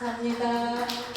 감사합니다.